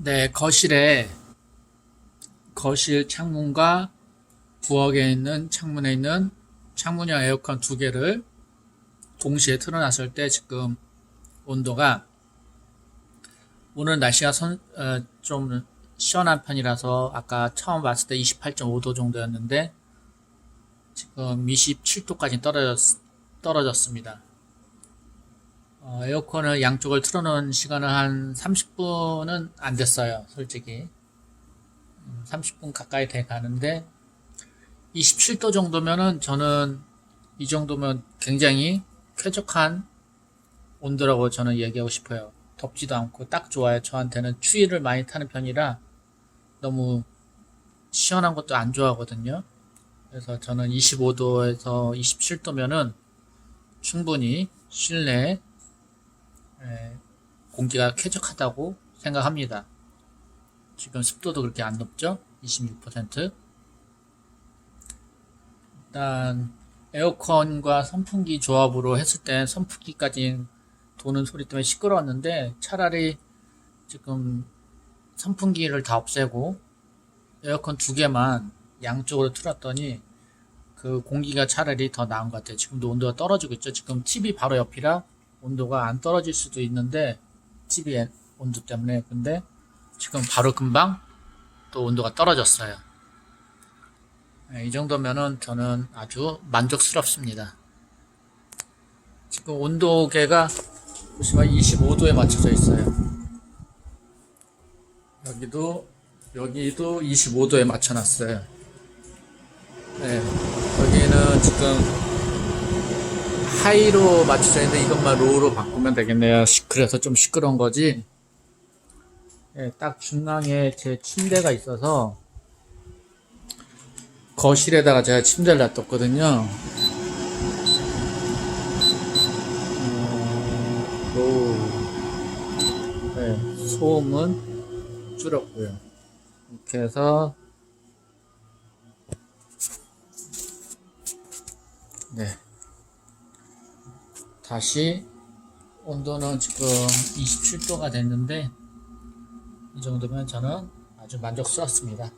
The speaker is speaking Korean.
네, 거실에 거실 창문과 부엌에 있는 창문에 있는 창문형 에어컨 두 개를 동시에 틀어놨을 때 지금 온도가 오늘 날씨가 선- 어, 좀 시원한 편이라서 아까 처음 봤을 때 28.5도 정도였는데 지금 27도까지 떨어졌, 떨어졌습니다. 어, 에어컨을 양쪽을 틀어놓은 시간은 한 30분은 안 됐어요, 솔직히. 음, 30분 가까이 돼 가는데, 27도 정도면은 저는 이 정도면 굉장히 쾌적한 온도라고 저는 얘기하고 싶어요. 덥지도 않고 딱 좋아요. 저한테는 추위를 많이 타는 편이라 너무 시원한 것도 안 좋아하거든요. 그래서 저는 25도에서 27도면은 충분히 실내 에, 공기가 쾌적하다고 생각합니다. 지금 습도도 그렇게 안 높죠? 26%. 일단 에어컨과 선풍기 조합으로 했을 때 선풍기까지 도는 소리 때문에 시끄러웠는데 차라리 지금 선풍기를 다 없애고 에어컨 두 개만 양쪽으로 틀었더니 그 공기가 차라리 더 나은 것 같아요. 지금도 온도가 떨어지고 있죠. 지금 TV 바로 옆이라 온도가 안 떨어질 수도 있는데 TV의 온도 때문에 근데 지금 바로 금방 또 온도가 떨어졌어요. 네, 이 정도면은 저는 아주 만족스럽습니다. 지금 온도계가 보시면 25도에 맞춰져 있어요. 여기도 여기도 25도에 맞춰놨어요. 네, 여기는 지금 하이로 맞춰져 있는데 이것만 로우로 바꾸면 되겠네요. 시- 그래서 좀 시끄러운 거지. 네, 딱 중앙에 제 침대가 있어서 거실에다가 제가 침대를 놔뒀거든요. 어, 로우. 네, 소음은 줄었고요. 이렇게 해서 네. 다시 온도는 지금 27도가 됐는데 이 정도면 저는 아주 만족스럽습니다.